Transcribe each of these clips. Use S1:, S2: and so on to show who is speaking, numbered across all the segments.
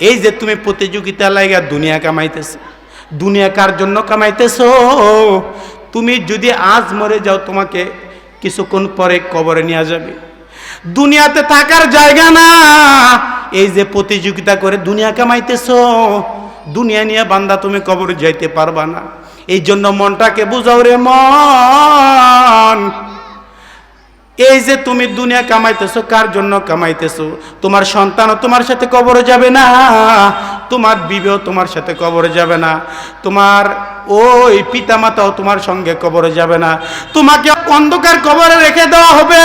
S1: এই যে তুমি প্রতিযোগিতা লাগা দুনিয়া কামাইতেছ, দুনিয়া কার জন্য কামাইতেছ? তুমি যদি আজ মরে যাও, তোমাকে কিছুক্ষণ পরে কবরে নিয়ে যাবে। দুনিয়াতে থাকার জায়গা না। এই যে প্রতিযোগিতা করে দুনিয়া কামাইতেছ, দুনিয়া নিয়ে বান্দা তুমি কবরে যাইতে পারবা না। এই জন্য মনটাকে বুঝাও রে মন। এই যে তুমি দুনিয়া কামাইতেছো, কার জন্য কামাইতেছো? তোমার সন্তানও তোমার সাথে কবরে যাবে না, তোমার বিবেও তোমার সাথে কবরে যাবে না, তোমার ওই পিতামাতাও তোমার সঙ্গে কবরে যাবে না। তোমাকে অন্ধকার কবরে রেখে দেওয়া হবে।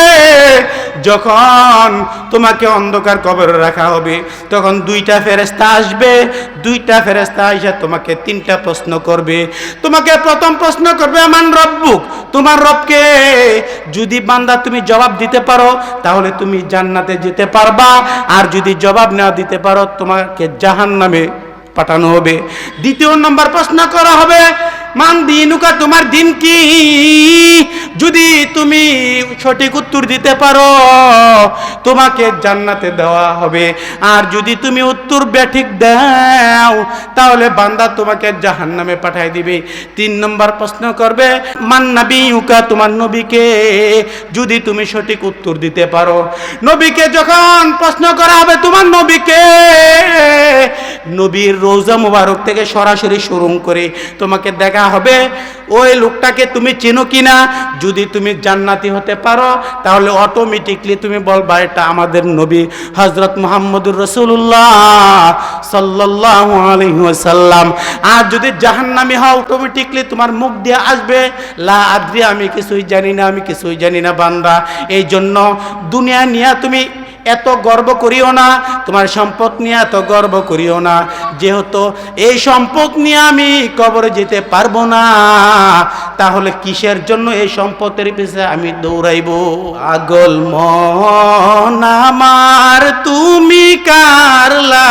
S1: যখন তোমাকে অন্ধকার কবরে রাখা হবে, তখন দুইটা ফেরেস্তা আসবে। দুইটা ফেরেস্তা এসে তোমাকে তিনটা প্রশ্ন করবে। তোমাকে প্রথম প্রশ্ন করবে আমার রব্বুক? তোমার রবকে যদি বান্দা তুমি জবাব দিতে পারো, তাহলে তুমি জান্নাতে যেতে পারবা। আর যদি জবাব না দিতে পারো, তোমাকে জাহান নামে পাঠানো হবে। দ্বিতীয় নম্বর প্রশ্ন করা হবে, মান দিনুকা, তোমার দিন কি? তুমি সঠিক উত্তর দিতে পারো, তোমাকে জান্নাতে দেওয়া হবে। আর যদি তুমি উত্তর ব্যাঠিক দাও, তাহলে বান্দা তোমাকে জাহান্নামে পাঠাই দিবে। তিন নম্বর প্রশ্ন করবে, মান নবী উকা তোমার নবীকে যদি তুমি সঠিক উত্তর দিতে পারো। নবীকে যখন প্রশ্ন করা হবে, তোমার নবীকে, নবীর রোজা মুবারক থেকে সরাসরি শুরু করে তোমাকে দেখা হবে। ওই লোকটাকে তুমি চেনো কিনা? যদি তুমি জান্নাতি হতে পারো, তাহলে অটোমেটিকলি তুমি বলবা, এটা আমাদের নবী হজরত মোহাম্মদুর রসুল্লাহ সাল্লাহ আলহিহাসাল্লাম আর যদি জাহান্নামি হও অটোমেটিকলি তোমার মুখ দিয়ে আসবে, লা আদ্রি, আমি কিছুই জানি না, আমি কিছুই জানি না বান্দা। এই জন্য দুনিয়া নিয়ে তুমি এত গর্ব করিও না, তোমার সম্পদ নিয়ে এত গর্ব করিও না। যেহেতু এই সম্পদ নিয়ে আমি কবরে যেতে পারব না, তাহলে কিসের জন্য এই সম্পদের পিছনে আমি দৌড়াইব? আগল আমার, তুমি কারলা,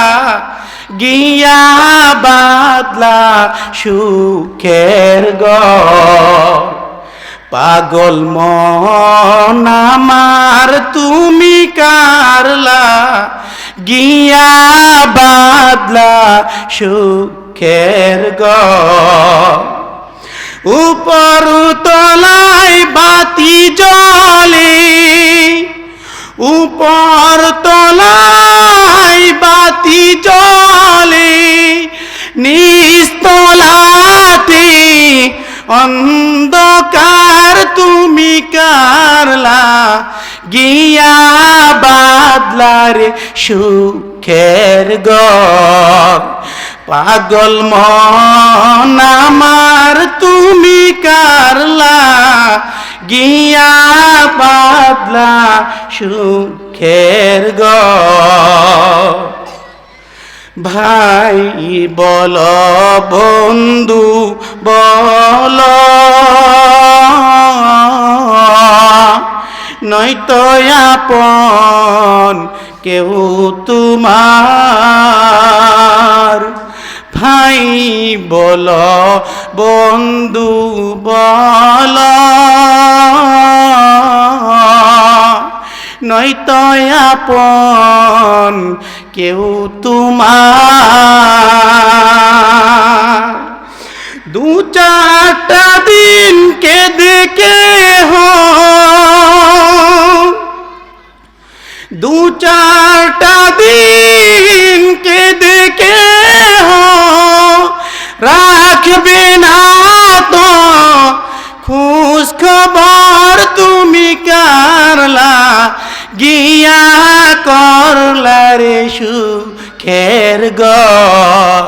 S1: গিয়া বাদলা সুখের গড়। পাগল মন আমার, তুমি কারলা, গিয়া বাদলা সুখের গ। উপর তলায় বাতি জলে উপর তলায় বাতি জলে নিস্তলাতে অন্ধকার কারলা গিয়া বাদলার সুখের গর পাগল মন আমার, তুমি কারলা, গিয়া বাদলা সুখের গর ভাই বল বন্ধু, বল নয়তো আপন কেউ তোমার। ভাই বল, বন্ধু বল, নয়তো আপন কেউ তোমার। দু চারটা দিন কে দেখে দু চারটা দিন কে দেখে রাখবে না তো, খুশ খবর তুমি কারলা, গিয়া করলা রে সুখের গর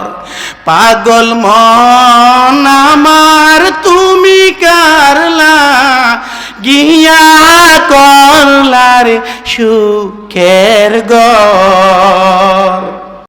S1: পাগল মন আমার তুমি কারলা গিয়া করলার সুখের গড়।